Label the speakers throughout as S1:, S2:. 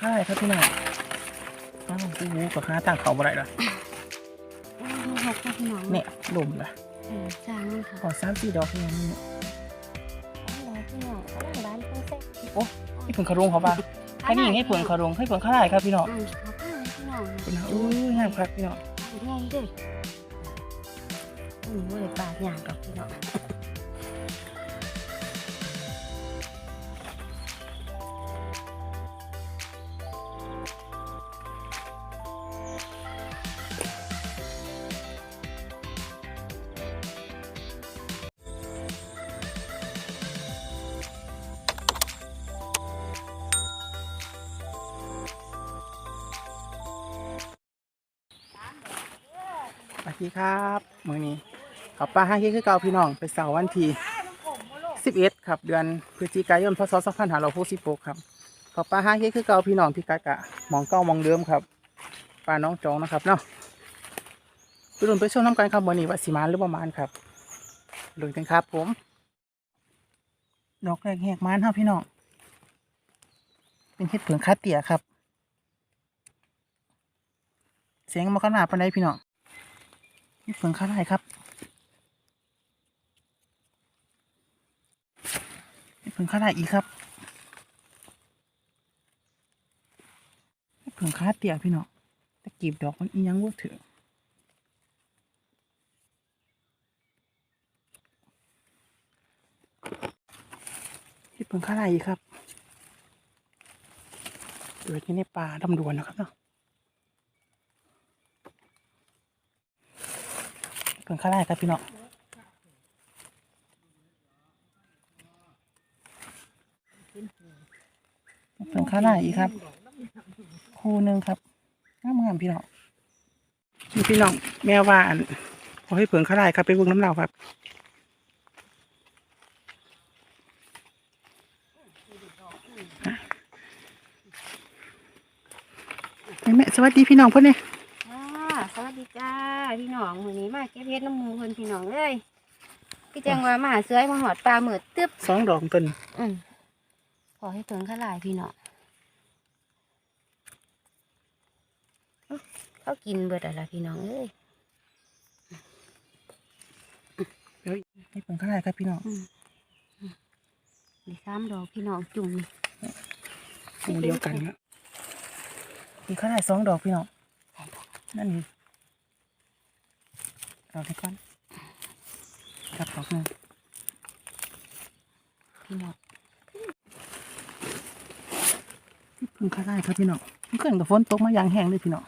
S1: ค่ายครับพี่น้องอ้าวโอ้โหกับหาต่างเขาบ่ได้ละ
S2: โอ้ยหกค่ะพี่น้อง
S1: เนี่ยหลุมละ
S2: เออจ้างมันค่ะ
S1: ขอสามสี่ดอกเนี่ยนี่
S2: เอาเลยพี่น้องกำลังบ้านเพิ่งเสร็จ
S1: ให้เพิ่งเขารงเขาบ้างแค่นี้ให้เพิ่งเขารงให้เพิ่งเขาได้ครับพี่น้อง
S2: อ่าเขาผ้าพี่น้อง
S1: พี่น้องอุ้ยงามครับพี่น้อง
S2: ง่ายเด้ออืมว่าเลยปาดอย่างดอกพี่น้อง
S1: ดีครับมื้อนี้ขับปลาห้างเฮ็ดคือเก่าพี่น้องไปเสาร์วันที่11ครับ เดือนพฤศจิกายนพศ2566ครับขับปลาห้างเฮ็ดคือเก่าพี่น้องพี่กัดกะมองเก่ามองเดิมครับปลาน้องจองนะครับเนาะไปลุ้นไปชมน้ำกันครับมื้อนี้ว่าสิมานหรือบ่มานครับลุ้นกันครับผม ดอกแรกแหกมานครับพี่น้องเป็นเฮ็ดเผืองคาเตียครับ เสียงมาขนาดปานใดพี่น้อง เฮ็ดเผืองคาได้ครับเฮ็ดเผืองคาได้อีกครับเฮ็ดเผืองคาเตี่ยพี่เน้องตะกีบดอกมันอียังบ่ถึงเฮ็ดเผืองคาได้อีกครับเกิดอยู่ในป่าดำดวนนะครับเนาะ พิ่งข้าได้ครับพี่น้องเพิ่งข้าได้อีกครับ คู่หนึ่งครับงามงามพี่น้องนี่พี่น้องแม่ว่าอันขอให้เพิ่งข้าได้ครับไปเบิ่งน้ำเราครับแม่แม่สวัสดีพี่น้องเพื่อนเนี่ย
S2: ค่ะสวัสดีจ้าพี่น้องวันนี้มาเก็บเฮ็ดน้ำหมูเพิ่นพี่น้องเอ้ย พี่แจงว่ามาหาเสื้อมาหอดปลาหมืดตึ๊บ
S1: สองดอกต้น
S2: อืมขอให้เพิ่งขลายพี่น้องอื้อเขากินเบิดอะไรพี่น้องเอ้ย
S1: ให้เพิ่งข้าได้ครับพี่น้อง
S2: มีสามดอกพี่น้องจุ่ม
S1: คู่เดียวกันครับเพิ่งข้าได้สองดอกพี่น้องนั่นนี่เอาให้ก่อน กับดอกหนึ่ง
S2: พี่น้อง
S1: เพิ่งข้าได้ครับพี่น้องมันเกิดกับฝนตกมาอย่างแห้งเลยพี่น้อง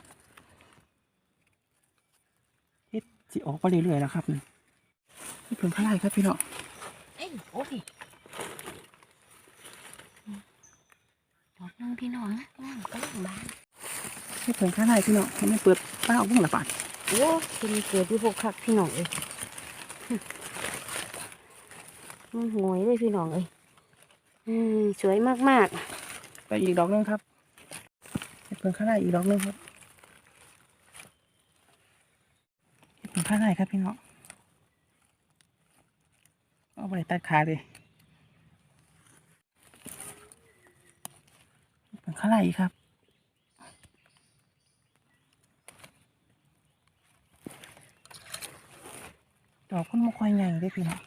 S1: เฮ็ดสิออกไปเรื่อยๆแล้วครับนี่เพิ่งข้าได้ครับพี่น้อง
S2: เอ้ยโอ้ยดอกนึงพี่น้องนะนั่งก็ลังบ้าน
S1: เฮ็ดเพิ่งข้าได้พี่น้องให้มันเปิดป้าออกบ้างละบาด
S2: โอ้เป็นเกิดที่พวกคักพี่น้องเอ้ย มันหวยเลยพี่น้องเอ้ยสวยมากๆ
S1: ไปอีกดอกหนึงครับเฮ็ดเพิ่งข้าได้อีกดอกหนึงครับเฮ็ดเพิ่งข้าได้ครับพี่น้องเอาไปตัดขาเลยเฮ็ดเพิ่งข้าได้อีกครับดอกมันไม่ค่อยใหญ่เลยพี่น้อง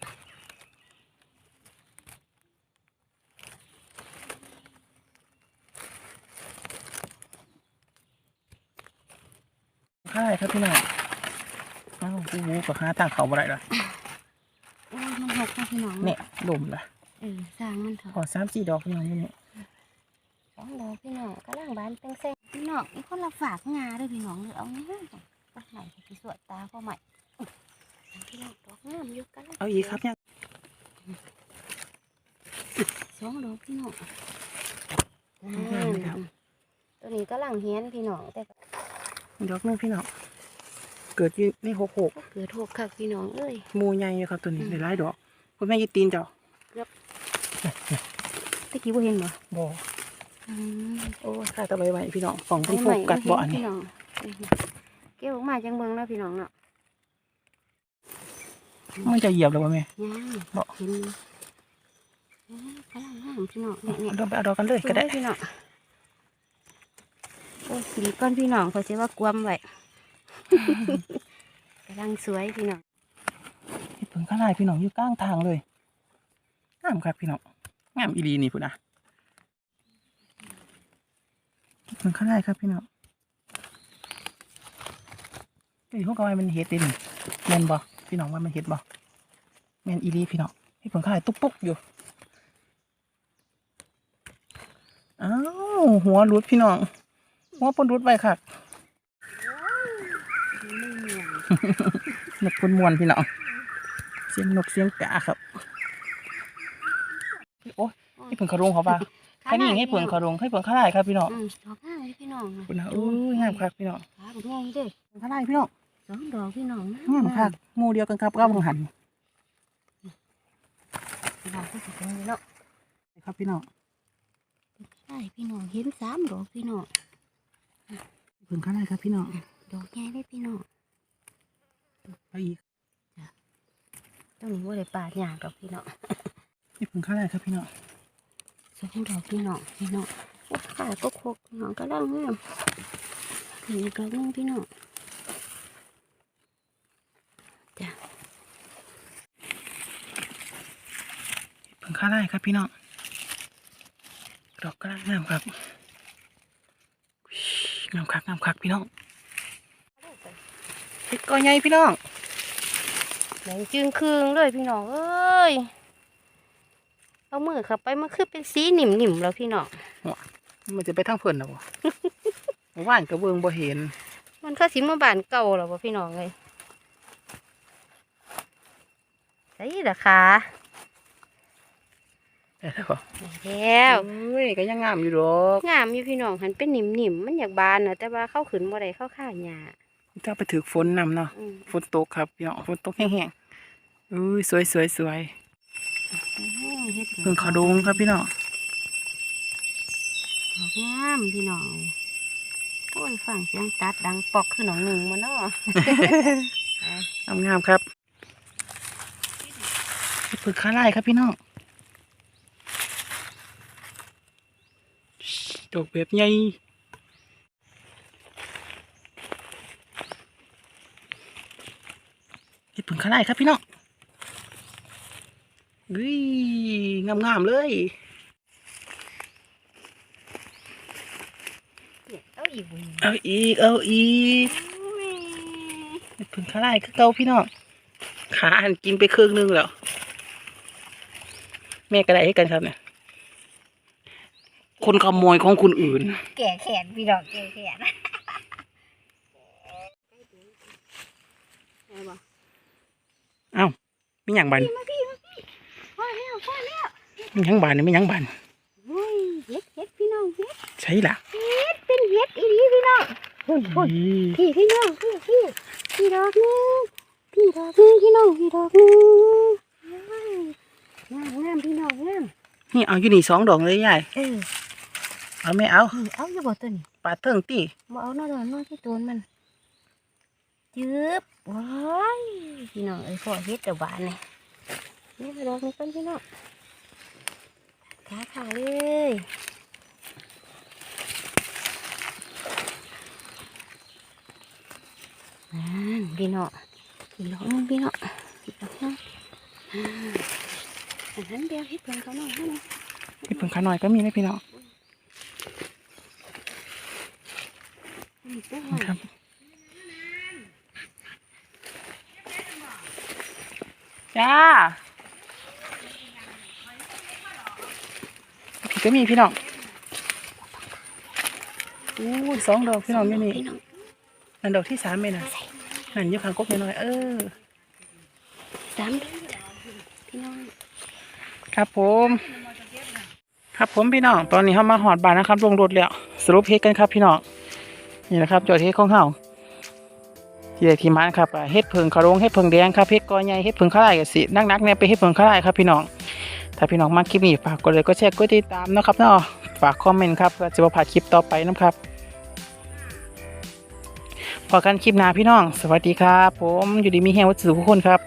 S1: ข้าได้ครับพี่น้องอ้าวโอ้โหกับหาต่างเขาบ่ได้ละ
S2: ๆโอ้ยมันหกค่ะพี่น้อง
S1: เนี่ยหลุมละ
S2: เออสร้างมันเถอะ
S1: ขอสามสี่ดอกพี่น้องอยู่นี่
S2: สองดอกพี่น้องกำลังบานเป็นเส้นพี่น้องมีคนละฝากงาด้วยพี่น้องเลยเอาง่ายๆก็ไหนที่สวดตาก็ใหม่พี่น้องดอกงามอยู่กันละ
S1: เอาอีกครับเนี่ย
S2: สองดอกพี่น้องนั่นตัวนี้กำลังเฮียนพี่น้องแต่ก็
S1: ดอกหนึงพี่น้อง เกิดอยู่ในหกหก
S2: เกิดโทกคักพี่น้องเอ้ย
S1: หมูใหญ่อยู่ครับตัวนี้
S2: อืม
S1: ได้หลายดอก คุณแม่ยีตีนเจ้า
S2: ตะกี้บ่เห็นบ่
S1: บ่
S2: อืม
S1: โอ้ยข้าตะใบไว้พี่น้องฝ่อง
S2: เอา
S1: ที่โฟ
S2: ใหม่
S1: กัสบ่อัน
S2: พี่
S1: นี้
S2: น้องเก็บออกมาจังเบิ่งแล้วพี่น้องเนาะ
S1: มันจะเหยียบแล้วบ่แม่
S2: ย่าง
S1: บ่
S2: เห็นอืมกำลังงามพี่น้องเนี่ย
S1: เอาดอกไปเอาดอกกันเลยก็ได้
S2: พี่น้อง อ้ยดีก้อนพี่น้องเขาสิว่ากวมไว้กำลังสวยพี่น้อง
S1: เฮ็ดเพิ่งข้าลายพี่น้องอยู่กลางทางเลยงามครับพี่น้องงามอีหลีนี่พุ่นนะเฮ็ดเพิ่งข้าลายครับพี่น้องเฮ้ยพวกเรามันเฮ็ดเด้นี่แมนบ่พี่น้องว่ามันเฮ็ดบ่แมนอีหลีพี่น้องเฮ็ดเพิ่งข้าลายตุ๊กปุ๊กอยู่อ้าวหัวหลุดพี่น้อง หัวปนหลุดไปค่ะ
S2: ไม่เหนียว
S1: นกปนมวนพี่น้องเสียงนกเสียงกาครับโอ้ยให้เพิ่งเขารงเขาป่ะแค่นี้ให้เพิ่งเขารงให้เพิ่งเขาไล่ครับพี่น้อง
S2: อืมดอกห้างเลยพี่น้อง
S1: คุณนะโอ้ยงามครับพี่น้อง
S2: ขาบุญใหญ่เด้อ
S1: เพิ่งเขาไล่พี่น้อง
S2: สองดอกพี่น้อง
S1: งามครับหมู่เดียวกันครับก็บังหัน
S2: พี่น้องก็สิตรงนี้เนาะ
S1: ครับพี่น้อง
S2: ใช่พี่น้องเห็นสามดอกพี่น้อง
S1: เพิ่งเขาไล่ครับพี่น้อง
S2: ดอกใหญ่เลยพี่น้อง
S1: ไปอีก
S2: ตรงนี้ว่าเลยปาดหยางดอกพี่น้อง
S1: ให้เพิ่งเขาไล่ครับพี่น้อง
S2: สองดอกพี่น้องพี่น้องโอ้ขาก็โคกพี่น้องก็ล่างงามนี่ดอกหนึงพี่น้องจ้ะ
S1: เพิ่งเขาไล่ครับพี่น้องดอกกระงามครับ งามครับงามครับพี่น้องเฮ็ดก็ใหญ่พี่น้อง
S2: แดงจึงครึ่งเลยพี่น้องเอ้ยเอามือเข้าไปมันคือเป็นสีหนิ่มๆแล้วพี่น้อง
S1: มันจะไปทางเพิ่นนะบ่เมื่อว่านกระเบิงบ่เห็น
S2: มันเข้าสีมาบานเก่าแล้วบ่พี่น้องเลยใช่เหรอคะ
S1: ได้ แล้วบ่
S2: แล้ว
S1: เอ้ยก็ยังงามอยู่ดอก
S2: งามอยู่พี่น้องหันเป็นหนิ่มๆมันอยากบานนะแต่ว่าเข้าขืนบ่ได้เข้าข้างหญ้า
S1: ถ้าไปถือฝนนำเนาะ
S2: อืม
S1: ฝนตกครับพี่น้องฝนตกแห้งๆอุ้ยสวยสวยสวย
S2: เฮ็ด
S1: เพิ่งเขาดงครับพี่น้อง
S2: ดอกงามพี่น้องโอ้ยฟังเสียงตัดดังปอกคือหนองหนึ่งมาเนาะ
S1: งามงามๆครับเพิ่งขาลายครับพี่น้อง ดอกแบบใหญ่เฮ็ดเพิ่งขาลายครับพี่น้องอุ้ยงามงามๆเลย
S2: เอาอีกบุญ
S1: เอาอีกเอาอีกเฮ็ดเพิ่งขาลายคือเก่าพี่น้องขาหันกินไปครึ่งหนึงแล้วแม่ก็ได้ให้กันครับเนี่ย คนขโมยของคนอื่น
S2: แก่แขนพี่น้องแก่แขนได้บ่
S1: เอ้าไม่หยังบัน
S2: มาพี่มาพี่พ่อแล้วพ่อแล้ว
S1: ไม่หยังบันไม่หยังบัน
S2: เฮ้ยเฮ็ดเฮ็ดพี่น้องเฮ็ด
S1: ใช่ล่ะ
S2: เฮ็ดเป็นเฮ็ดอีหลีพี่น้องพุ่นพุ่น
S1: อี
S2: พี่พี่น้องพี่พี่พี่ดอกหนึงพี่ดอกหนึงพี่น้องพี่ดอกหนึงงามงามพี่น้องงาม
S1: นี่เอาอยู่นี่สองดอกเลยยาย
S2: เออ
S1: เอาไม่เอา
S2: นี่เอาอยู่บ่ตัวนี้
S1: ปาดเทิงตี
S2: บ่เอาเนาะเนาะเนาะที่ตัวมันจืบว้ายพี่น้องเอ้ยพ่อเฮ็ดแต่หวานนี่นี่ดอกนี้เป็นพี่น้องขาขาเลยนั่นพี่น้องพี่น้องมึงพี่น้องพี่น้องเนาะอ่าอันนั้นเดียวเฮ็ดเพิ่นเขาหน่อยให้หน่อย
S1: พี่เพิ่งขาหน่อยก็มีนะพี่น้อง
S2: อืมปุ๊บมา
S1: ครับ จ้าพี่ก็มีพี่น้องอู้ยสองดอกพี่น้องนี่นี่
S2: พี่น้อง
S1: นั่นดอกที่สามไหมนะนั่นอยี่ข้างกบน้อยๆเออ
S2: สามดอกจ้ะพี่น้อง
S1: ครับผม ครับผมพี่น้อง ตอนนี้เขามาหอดบานนะครับลงรถแล้ว สรุปเฮ็ดกันครับพี่น้อง นี่นะครับจอดเฮ็ดของเฮา ที่ได้ที่มันครับอ่าเฮ็ดเพิงขะรงเฮ็ดเพิงแดงครับเฮ็ดกอใหญ่เฮ็ดเพิงข้าวไร่กันสินักๆเนี่ยไปเฮ็ดเพิงข้าวไร่ครับพี่น้องถ้าพี่น้องมาคลิปนี้ฝากกดไลค์กดแชร์กดติดตามนะครับเนาะฝากคอมเมนต์ครับเพื่อจะมาผ่าดคลิปต่อไปนะครับพอกันคลิปหน้าพี่น้อง สวัสดีครับ ผมอยู่ดีมีแฮงวัดสุทุกคนครับ